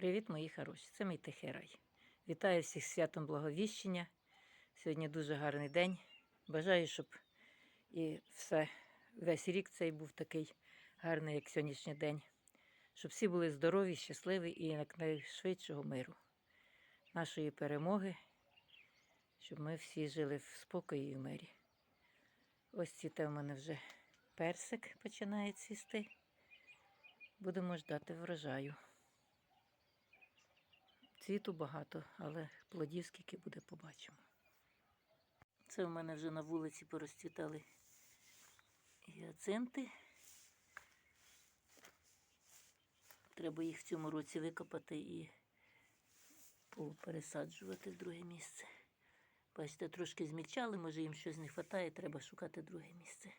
Привіт, мої хороші! Це мій тихий рай. Вітаю всіх святом Благовіщення. Сьогодні дуже гарний день. Бажаю, щоб і все, весь рік цей був такий гарний, як сьогоднішній день. Щоб всі були здорові, щасливі і якнайшвидшого миру, нашої перемоги, щоб ми всі жили в спокої і в мирі. Ось цвіте в мене вже персик починає цвісти. Будемо ждати врожаю. Цвіту багато, але плодів скільки буде, побачимо. Це в мене вже на вулиці порозцвітали гіацинти. Треба їх в цьому році викопати і пересаджувати в друге місце. Бачите, трошки змільчали, може їм щось не вистачає, треба шукати друге місце.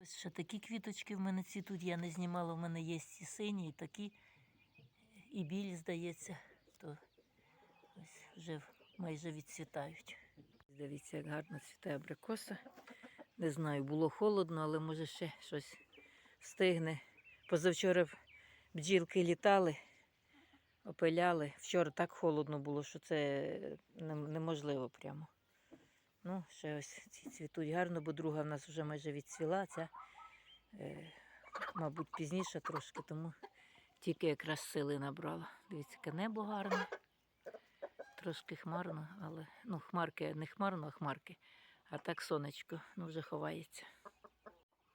Ось ще такі квіточки в мене цвітуть, я не знімала, в мене є і сині, і такі, і білі, здається, то вже майже відцвітають. Дивіться, як гарно цвітає абрикоса. Не знаю, було холодно, але може ще щось встигне. Позавчора бджілки літали, опиляли. Вчора так холодно було, що це неможливо прямо. Ну, ще ось ці цвітуть гарно, бо друга в нас вже майже відцвіла. Ця, е, мабуть, пізніше трошки, тому тільки якраз сили набрала. Дивіться, яке небо гарне. Трошки хмарно, але ну, хмарки не хмарно, а хмарки. А так сонечко ну, вже ховається.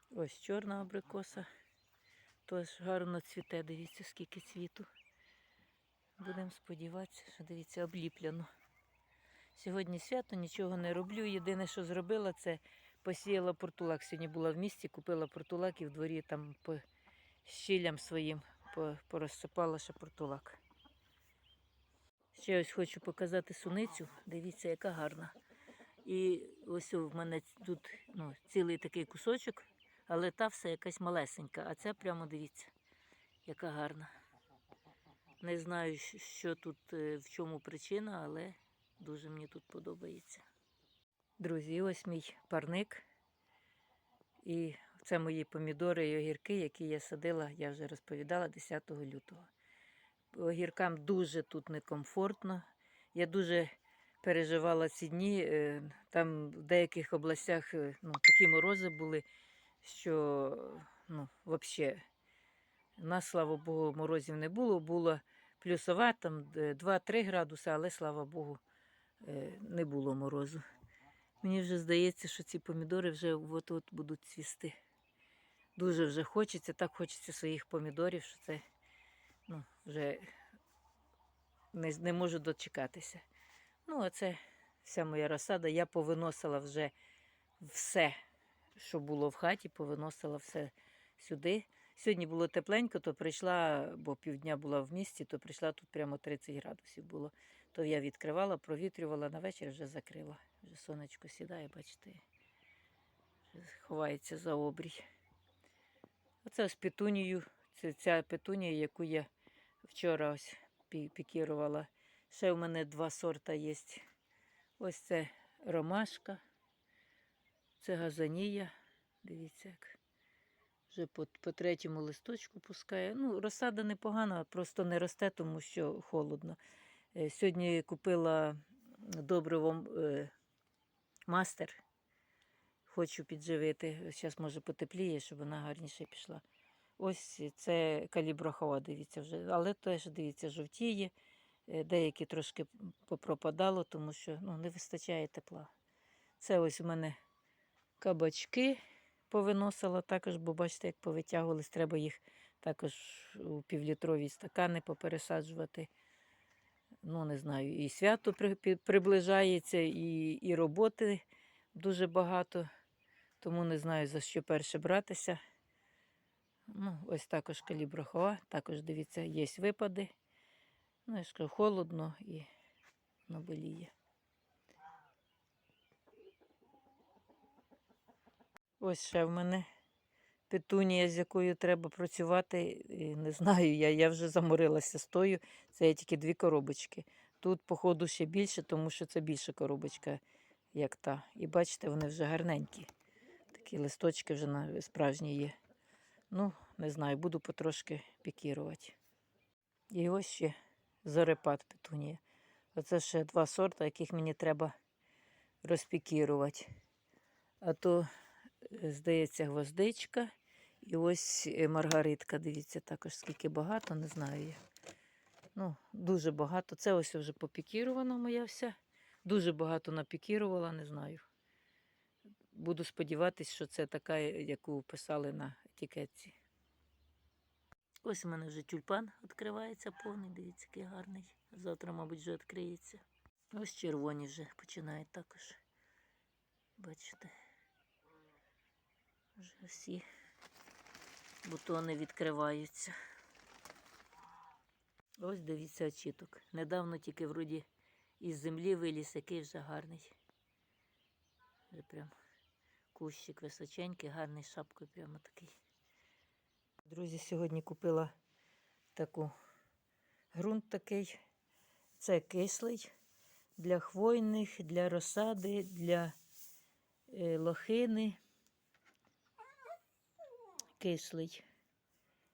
Ось чорна абрикоса. Тож гарно цвіте, дивіться, скільки цвіту. Будемо сподіватися, що дивіться, обліпляно. Сьогодні свято, нічого не роблю. Єдине, що зробила, це посіяла портулак. Сьогодні була в місті, купила портулак і в дворі там по щілям своїм порозсипала ще портулак. Ще ось хочу показати суницю. Дивіться, яка гарна. І ось в мене тут ну, цілий такий кусочок, але та все якась малесенька. А ця прямо дивіться, яка гарна. Не знаю, що тут, е, в чому причина, але дуже мені тут подобається. Друзі, ось мій парник. І це мої помідори і огірки, які я садила, я вже розповідала 10 лютого огіркам дуже тут некомфортно. Я дуже переживала ці дні. е, Там в деяких областях е, ну, такі морози були, що ну, взагалі, нас, слава Богу, морозів не було. Було плюсова, там 2-3 градуси, але слава Богу, е, не було морозу. Мені вже здається, що ці помідори вже от-от будуть цвісти. Дуже вже хочеться, так хочеться своїх помідорів, що це ну, вже не, не можу дочекатися. Ну, оце вся моя розсада. Я повиносила вже все, що було в хаті, повиносила все сюди. Сьогодні було тепленько, то прийшла, бо півдня була в місті, то прийшла тут прямо 30 градусів було. То я відкривала, провітрювала, на вечір вже закрила. Вже сонечко сідає, бачите, вже ховається за обрій. Оце ось петунію. Це ця петунія, яку я вчора ось пікірувала. Ще в мене два сорта є. Ось це ромашка, це газанія. Дивіться, як вже по, по третьому листочку пускає. Ну, розсада непогана, просто не росте, тому що холодно. Е, Сьогодні купила добриво е, мастер. Хочу підживити. Зараз, може, потепліє, щоб вона гарніше пішла. Ось це каліброхова, дивіться, вже, але теж, дивіться, жовтіє. Е, деякі трошки попропадало, тому що ну, не вистачає тепла. Це ось у мене кабачки повиносила також, бо бачите, як повитягувались, треба їх також у півлітрові стакани попересаджувати. Ну, не знаю, і свято приближається, і, і роботи дуже багато, тому не знаю, за що перше братися. Ну, Ось також каліброхова, також, дивіться, є випади. Ну, я ж кажу, холодно і наболіє. Ось ще в мене петунія, з якою треба працювати. Не знаю, я я вже заморилася з тою. Це є тільки дві коробочки. Тут, походу, ще більше, тому що це більша коробочка, як та. І бачите, вони вже гарненькі. Такі листочки вже справжні є. Ну, не знаю, буду потрошки пікірувати. І ось ще зорепад петунія. Оце ще два сорти, яких мені треба розпікірувати. А то, е, здається, гвоздичка. І ось е, маргаритка. Дивіться, також скільки багато, не знаю я. Ну, дуже багато. Це ось вже попікірована моя вся. Дуже багато напікірувала, не знаю. Буду сподіватися, що це така, яку писали на етикетці. Ось у мене вже тюльпан відкривається повний. Дивіться, який гарний. Завтра, мабуть, вже відкриється. Ось червоні вже починають також. Бачите. Вже всі бутони відкриваються. Ось дивіться очіток. Недавно тільки вроді із землі виліз, який вже гарний. Вже прям кущик височенький, гарний шапкою прямо такий. Друзі, сьогодні купила таку ґрунт такий. Це кислий для хвойних, для розсади, для е, лохини. Кислий,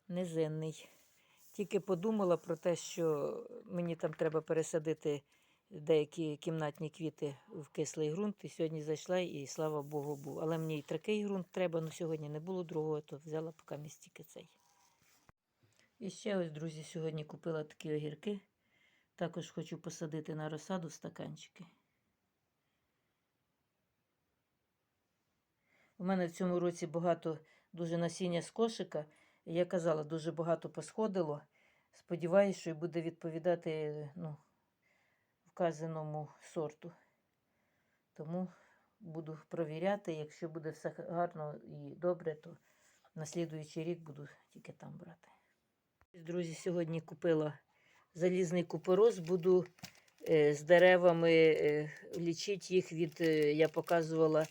низинний. Тільки подумала про те, що мені там треба пересадити деякі кімнатні квіти в кислий ґрунт. І сьогодні зайшла і слава Богу був. Але мені і такий ґрунт треба, але сьогодні не було другого, то взяла поки містіки цей. І ще ось, друзі, сьогодні купила такі огірки. Також хочу посадити на розсаду стаканчики. У мене в цьому році багато дуже насіння з кошика. Я казала, дуже багато посходило. Сподіваюсь, що й буде відповідати ну, вказаному сорту. Тому буду провіряти. Якщо буде все гарно і добре, то на слідуючий рік буду тільки там брати. Друзі, сьогодні купила залізний купорос. Буду е, з деревами е, лічити їх від, е, я показувала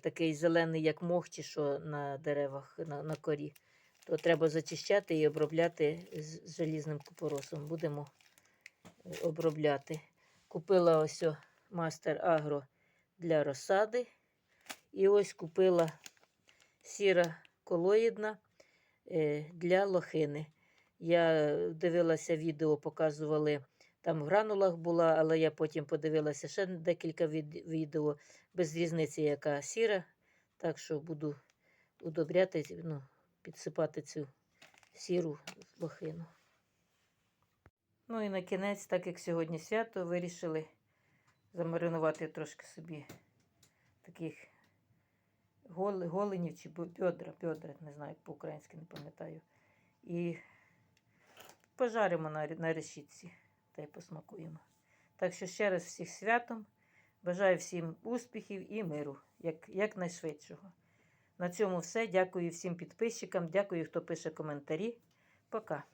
такий зелений, як мох, чи що на деревах на, на корі. То треба зачищати і обробляти з залізним купоросом. Будемо обробляти. Купила ось мастер агро для розсади. І ось купила сіра колоїдна е, для лохини. Я дивилася відео, показували, там в гранулах була, але я потім подивилася ще декілька відео, без різниці, яка сіра. Так що буду удобряти, ну, підсипати цю сіру лохину. Ну і на кінець, так як сьогодні свято, вирішили замаринувати трошки собі таких голенів чи бедра, бедра, не знаю, по-українськи не пам'ятаю. І пожаримо на, на решітці та й посмакуємо. Так що ще раз всіх святом. Бажаю всім успіхів і миру, як, якнайшвидшого. На цьому все. Дякую всім підписчикам, дякую, хто пише коментарі. Пока.